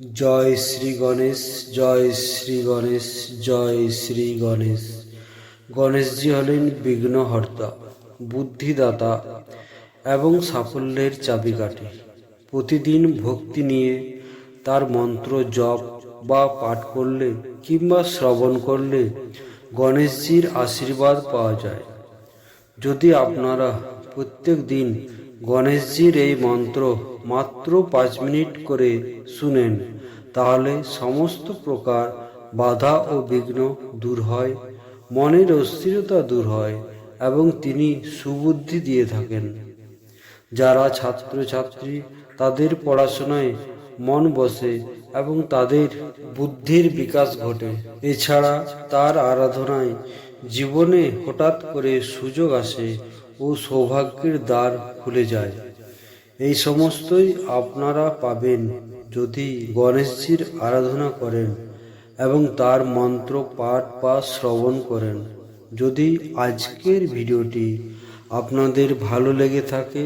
জয় শ্রী গণেশ, জয় শ্রী গণেশ, জয় শ্রী গণেশ। গণেশজি হলেন বিঘ্নহর্তা, বুদ্ধিদাতা এবং সাফল্যের চাবিকাঠি। প্রতিদিন ভক্তি নিয়ে তার মন্ত্র জপ বা পাঠ করলে কিংবা শ্রবণ করলে গণেশজির আশীর্বাদ পাওয়া যায়। যদি আপনারা প্রত্যেক দিন গণেশজির এই মন্ত্র মাত্র পাঁচ মিনিট করে শুনেন, তাহলে সমস্ত প্রকার বাধা ও বিঘ্ন দূর হয়, মনের অস্থিরতা দূর হয় এবং তিনি সুবুদ্ধি দিয়ে থাকেন। যারা ছাত্রছাত্রী, তাদের পড়াশোনায় মন বসে এবং তাদের বুদ্ধির বিকাশ ঘটে। এছাড়া তার আরাধনায় জীবনে হঠাৎ করে সুযোগ আসে ও সৌভাগ্যের দ্বার খুলে যায়। এই সমস্তই আপনারা পাবেন যদি গণেশজির আরাধনা করেন এবং তার মন্ত্র পাঠ বা শ্রবণ করেন। যদি আজকের ভিডিওটি আপনাদের ভালো লেগে থাকে,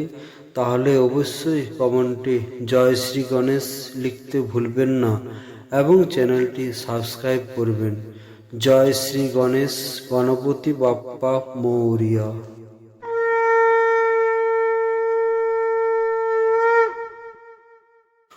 তাহলে অবশ্যই কমেন্টে জয় শ্রী গণেশ লিখতে ভুলবেন না এবং চ্যানেলটি সাবস্ক্রাইব করবেন। জয় শ্রী গণেশ, গণপতি বাপ্পা মৌরিয়া।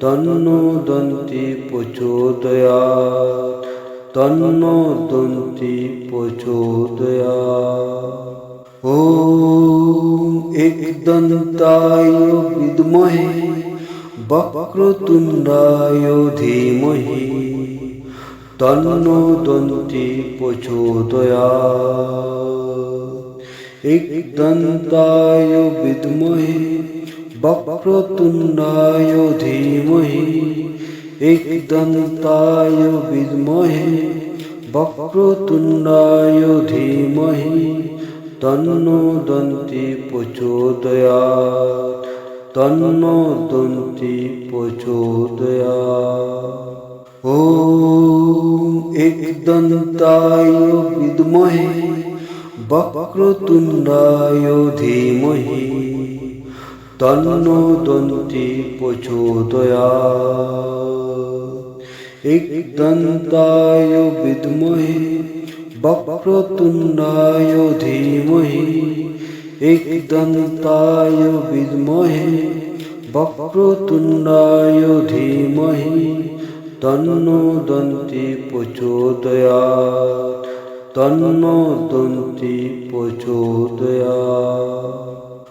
ਤੰਨੋ ਦੰਤੀ ਪਚੋਦਿਆ ਤੰਨੋ ਦੰਤੀ ਪਚੋਦਿਆ ਓਮ ਇਕ ਦੰਤਾਯ ਵਿਦਮਹਿ वक्रतुण्डाय धीमहि तन्नो दन्ति प्रचोदया एकदन्ताय विद्महे वक्रतुण्डाय धीमहि एकदन्ताय विद्महे वक्रतुण्डाय धीमहि तन्नो दन्ति प्रचोदयात् तन्नो दन्ति प्रचोदयात् ॐ एकदन्ताय विद्महे वक्रतुण्डाय धीमहि তন্ন দন্তি প্রচোদয়াৎ একদন্তায় বিদ্মহে, বক্রতুণ্ডায় ধীমহি। একদন্তায় বিদ্মহে, বক্রতুণ্ডায় ধীমহি তন্ন দন্তি প্রচোদয়াৎ তন্ন দন্তি প্রচোদয়াৎ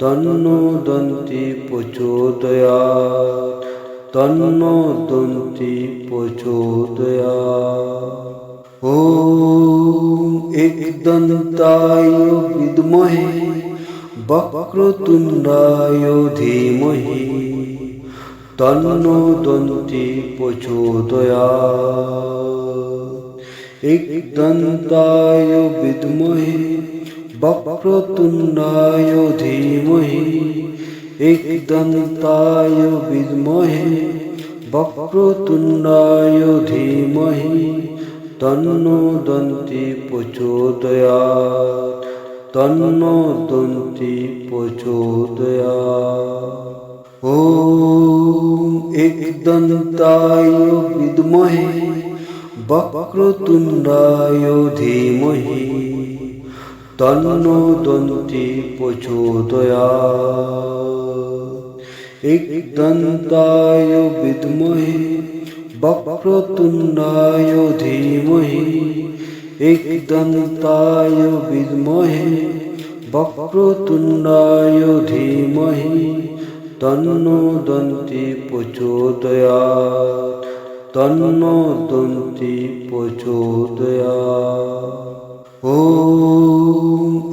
तन्नो दन्ति तनु तन्नो दन्ति तनु ॐ एकदन्ताय विद्महे वक्रतुण्डाय धीमहि। तन्नो दन्ति पचोदयान एकदन्ताय विद्महे वक्रतुण्डाय धीमहि एकदन्ताय विद्महे वक्रतुण्डाय धीमहि तन्नो दन्ति प्रचोदयात् तन्नो दन्ति प्रचोदयात् ॐ एकदन्ताय विद्महे वक्रतुण्डाय धीमहि তন্ন তন্তি প্রচোদয়া ইদন্তায় বিদ্মহে, বক্রতুণ্ডায় ধীমহি। ইদন্তায় বিদ্মহে, বক্রতুণ্ডায় ধীমহি তন্ন দন্তি প্রচোদয়া। তন্ন দন্তি প্রচোদয়া। ও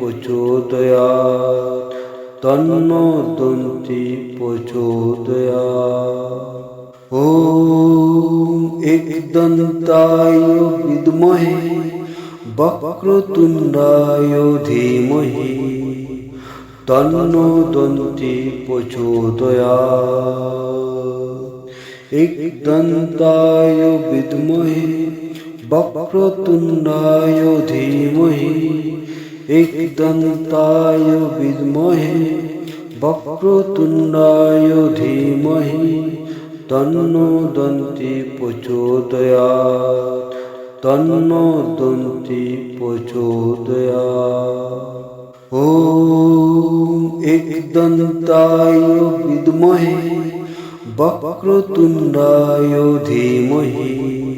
प्रचोदयात्। तन्नो दन्ति प्रचोदयात्। ॐ एकदन्ताय विद्महे वक्रतुण्डाय धीमहि। तन्नो दन्ति प्रचोदयात्। एकदन्ताय विद्महे বক্রতুণ্ডায় ধীমহি একদন্তায় বিদ্মহে বক্রতুণ্ডায় ধীমহি তন্ন দন্তি প্রচোদয়া তন্ন দন্তি প্রচোদয়া ও একদন্তায় বিদ্মহে বক্রতুণ্ডায় ধীমহি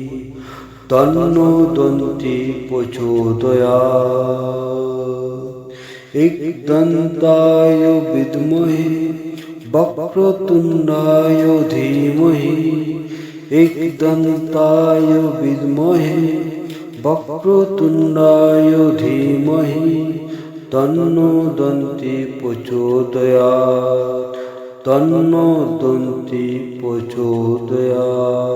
তন্ন তন্তি প্রচোদয়া ইদন্তায় বিদ্মহে, বক্রতুণ্ডায় ধীমহে। ইদন্তায় বিদমহে, বক্রতুণ্ডায় ধীমহে তন্ন দন্তি প্রচোদয়া। তন্ন দন্তি প্রচোদয়া।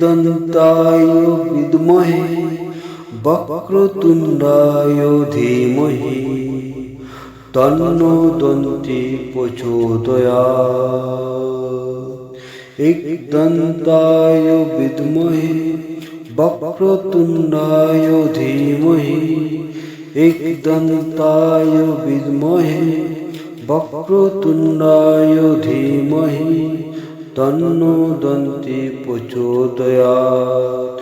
দন্তায় বিদ্মহে, বক্রতুণ্ডায় ধীমহি। তন্ন দন্তি প্রচোদয়া। দন্তায় বিদ্মহে, বক্রতুণ্ডায় ধীমহি। দন্তায় বিদ্মহে, বক্রতুণ্ডায় ধীমহি। तन्नो दन्ति प्रचोदयात्।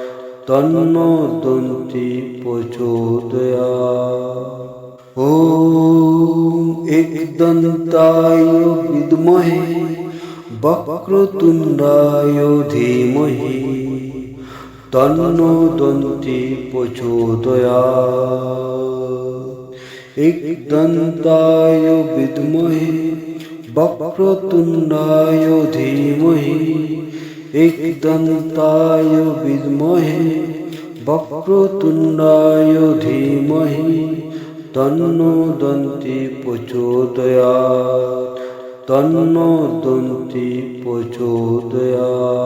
तन्नो दन्ति प्रचोदयात्। ॐ एकदन्ताय विद्महे वक्रतुण्डाय धीमहि। तन्नो दन्ति प्रचोदयात्। एकदन्ताय विद्महे वक्रतुण्डाय धीमहि एकदन्ताय विद्महे वक्रतुण्डाय धीमहि तन्नो दन्ति प्रचोदयात् तन्नो दन्ति प्रचोदयात्